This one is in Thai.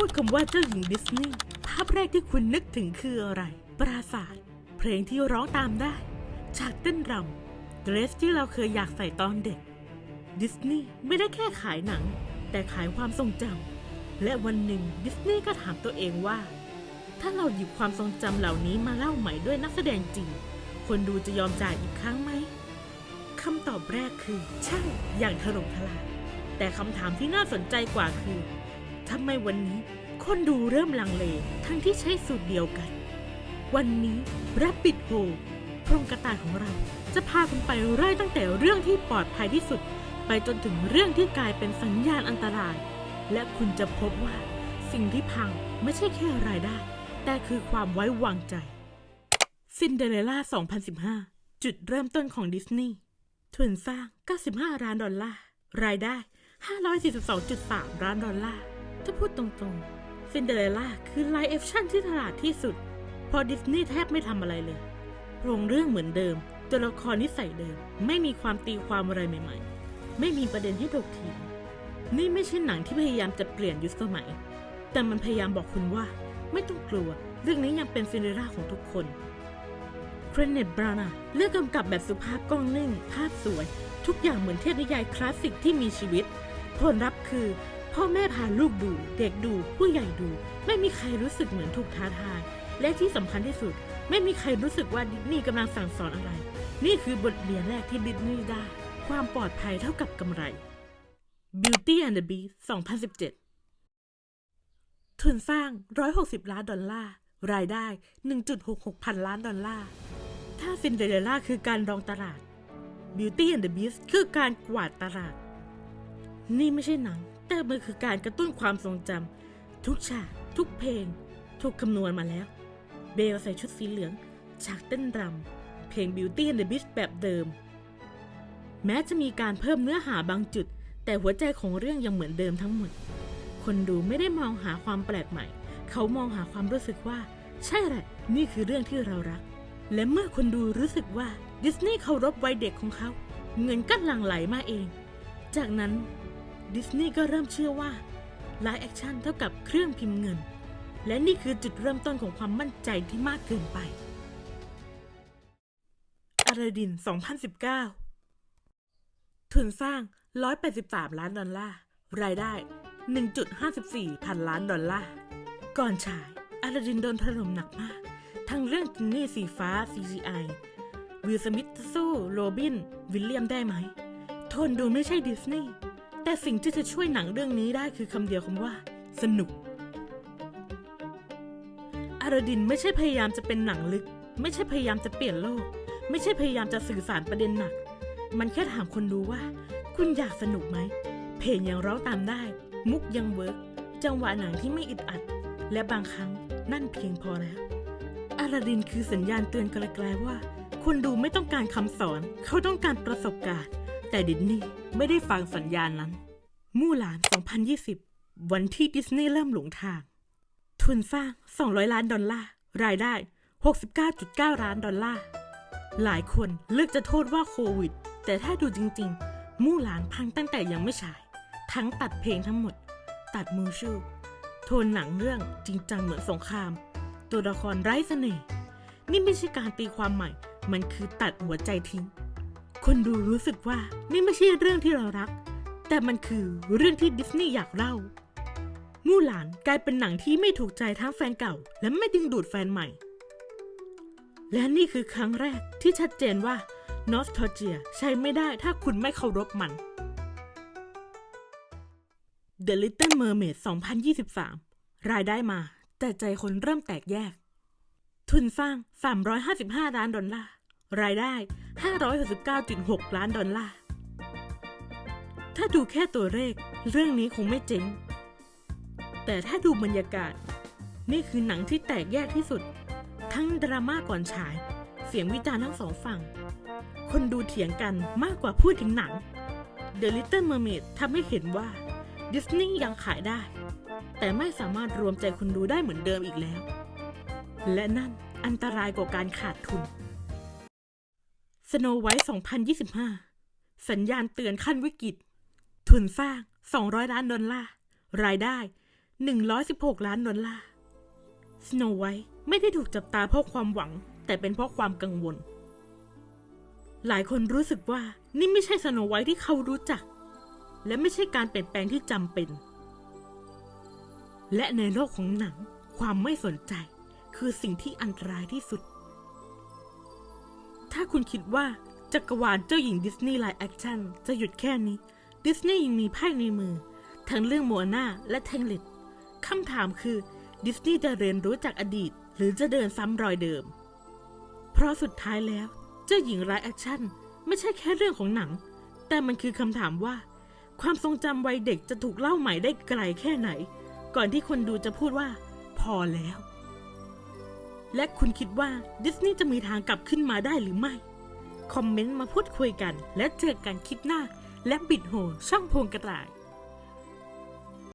พูดคำว่าเจ้าหญิงดิสนีย์ภาพแรกที่คุณนึกถึงคืออะไร ปราสาท เพลงที่ร้องตามได้ ฉากเต้นรำเดรสที่เราเคยอยากใส่ตอนเด็ก ดิสนีย์ไม่ได้แค่ขายหนัง แต่ขายความทรงจำและวันหนึ่งดิสนีย์ก็ถามตัวเองว่า ถ้าเราหยิบความทรงจำเหล่านี้มาเล่าใหม่ด้วยนักแสดงจริง คนดูจะยอมจ่ายอีกครั้งไหมคำตอบแรกคือ ใช่ อย่างถล่มทลาย แต่คำถามที่น่าสนใจกว่าคือ ทำไมวันนี้คนดูเริ่มลังเลทั้งที่ใช้สูตรเดียวกัน วันนี้รับปิดโฮพรงกระต่ายของเราจะพาคุณไปไล่ตั้งแต่เรื่องที่ปลอดภัยที่สุด ไปจนถึงเรื่องที่กลายเป็นสัญญาณอันตราย และคุณจะพบว่าสิ่งที่พังไม่ใช่แค่รายได้ แต่คือความไว้วางใจซินเดอเรลล่า 2015 จุดเริ่มต้นของดิสนีย์ทุนสร้าง 95 ล้านดอลลาร์ รายได้ 542.3 ล้านดอลลาร์ ถ้าพูดตรงๆซินเดอเรลล่าคือไลฟ์แอคชั่นที่ตลาดที่สุดเพอดิสนีย์แทบไม่ทำอะไรเลยโครงเรื่องเหมือนเดิม ตัวละครนิสัยเดิม ไม่มีความตีความอะไรใหม่ๆ ไม่มีประเด็นให้ถกเถียงนี่ไม่ใช่หนังที่พยายามจะเปลี่ยนยุคสมัย แต่มันพยายามบอกคุณว่า ไม่ต้องกลัว เรื่องนี้ยังเป็นซินเดอเรลล่าของทุกคนเครเนตบรานาเลือกกำกับแบบสุภาพกล้องนิ่ง ภาพสวย ทุกอย่างเหมือนเทพนิยายคลาสสิกที่มีชีวิต ผลลัพธ์คือ พ่อแม่พาลูกดู เด็กดู ผู้ใหญ่ดู ไม่มีใครรู้สึกเหมือนถูกท้าทาย และที่สำคัญที่สุด ไม่มีใครรู้สึกว่าดิสนีย์กำลังสั่งสอนอะไร นี่คือบทเรียนแรกที่ดิสนีย์ได้ ความปลอดภัยเท่ากับกำไร Beauty and the Beast 2017 ทุนสร้าง 160 ล้านดอลลาร์ รายได้ 1.66 พันล้านดอลลาร์ ถ้าซินเดอเรลล่าคือการรองตลาด Beauty and the Beast คือการกวาดตลาด นี่ไม่ใช่หนัง แต่มันคือการกระตุ้นความทรงจำทุกฉากทุกเพลง ถูกคำนวณมาแล้ว เบลใส่ชุดสีเหลือง ฉากเต้นรำเพลง Beauty and the Beast แบบเดิม แม้จะมีการเพิ่มเนื้อหาบางจุด แต่หัวใจของเรื่องยังเหมือนเดิมทั้งหมด คนดูไม่ได้มองหาความแปลกใหม่ เขามองหาความรู้สึกว่า ใช่แหละ นี่คือเรื่องที่เรารัก และเมื่อคนดูรู้สึกว่าดิสนีย์เคารพวัยเด็กของเขา เงินก็หลั่งไหลมาเอง จากนั้น ดิสนีย์ก็เริ่มเชื่อว่าไลฟ์แอคชั่นเท่ากับเครื่องพิมพ์เงิน และนี่คือจุดเริ่มต้นของความมั่นใจที่มากเกินไปอาราดิน 2019 ทุนสร้าง 183 ล้านดอลลาร์ รายได้ 1.54 พันล้านดอลลาร์ ก่อนฉายอาราดินโดนถล่มหนักมาก ทั้งเรื่องจินนี่สีฟ้า CGI วิลสมิธสู้โรบิน วิลเลียมได้ไหม ทนดูไม่ใช่ดิสนีย์ แต่สิ่งที่จะช่วยหนังเรื่องนี้ได้คือคำเดียวคำว่า สนุก อารดินไม่ใช่พยายามจะเป็นหนังลึก ไม่ใช่พยายามจะเปลี่ยนโลก ไม่ใช่พยายามจะสื่อสารประเด็นหนัก มันแค่ถามคนดูว่า คุณอยากสนุกไหม เพลงยังร้องตามได้ มุกยังเวิร์กจังหวะหนังที่ไม่อึดอัด และบางครั้งนั่นเพียงพอแล้ว อาราดินคือสัญญาณเตือนไกลๆว่า คนดูไม่ต้องการคำสอน เขาต้องการประสบการณ์ แต่ดิสนีย์ ไม่ได้ฟังสัญญาณนั้น มู่หลาน 2020 วันที่ดิสนีย์เริ่มหลงทาง ทุนสร้าง 200 ล้านดอลลาร์ รายได้ 69.9 ล้านดอลลาร์ หลายคนเลือกจะโทษว่าโควิด แต่ถ้าดูจริง ๆ มู่หลานพังตั้งแต่ยังไม่ฉาย ทั้งตัดเพลงทั้งหมด ตัดมูชูโทนหนังเรื่องจริงจังเหมือนสงคราม ตัวละครไร้เสน่ห์นี่ไม่ใช่การตีความใหม่ มันคือตัดหัวใจทิ้ง คนดูรู้สึกว่านี่ไม่ใช่เรื่องที่เรารัก แต่มันคือเรื่องที่ดิสนีย์อยากเล่า มู่หลานกลายเป็นหนังที่ไม่ถูกใจทั้งแฟนเก่า และไม่ดึงดูดแฟนใหม่ และนี่คือครั้งแรกที่ชัดเจนว่านอสทอเจียใช้ไม่ได้ถ้าคุณไม่เคารพมัน The Little Mermaid 2023 รายได้มา แต่ใจคนเริ่มแตกแยก ทุนสร้าง 355 ล้านดอลลาร์ รายได้ 569.6 ล้านดอลลาร์ ถ้าดูแค่ตัวเลข เรื่องนี้คงไม่เจ๊งแต่ถ้าดูบรรยากาศ นี่คือหนังที่แตกแยกที่สุด ทั้งดราม่าก่อนฉาย เสียงวิจารณ์ทั้งสองฝั่ง คนดูเถียงกันมากกว่าพูดถึงหนัง The Little Mermaid ทำให้เห็นว่าดิสนีย์ยังขายได้ แต่ไม่สามารถรวมใจคนดูได้เหมือนเดิมอีกแล้ว และนั่นอันตรายกว่าการขาดทุน Snow White 2025 สัญญาณเตือนขั้นวิกฤต ทุนสร้าง 200 ล้านดอลลาร์ รายได้ 116 ล้านดอลลาร์ สโนไวท์ไม่ได้ถูกจับตาเพราะความหวัง แต่เป็นเพราะความกังวล หลายคนรู้สึกว่านี่ไม่ใช่สโนไวท์ที่เขารู้จัก และไม่ใช่การเปลี่ยนแปลงที่จำเป็น และในโลกของหนัง ความไม่สนใจ คือสิ่งที่อันตรายที่สุด ถ้าคุณคิดว่าจักรวาลเจ้าหญิงดิสนีย์ไลฟ์แอคชั่นจะหยุดแค่นี้ ดิสนีย์ยังมีไพ่ในมือ ทั้งเรื่องโมอานาและแทงเล็ตคำถามคือดิสนีย์จะเรียนรู้จากอดีต หรือจะเดินซ้ำรอยเดิม เพราะสุดท้ายแล้ว เจ้าหญิงไลฟ์แอคชั่นไม่ใช่แค่เรื่องของหนัง แต่มันคือคำถามว่า ความทรงจำวัยเด็กจะถูกเล่าใหม่ได้ไกลแค่ไหน ก่อนที่คนดูจะพูดว่า พอแล้ว และคุณคิดว่าดิสนีย์จะมีทางกลับขึ้นมาได้หรือไม่ คอมเมนต์มาพูดคุยกัน และเจอกันคลิปหน้า และบิดโหช่องพวงกระต่าย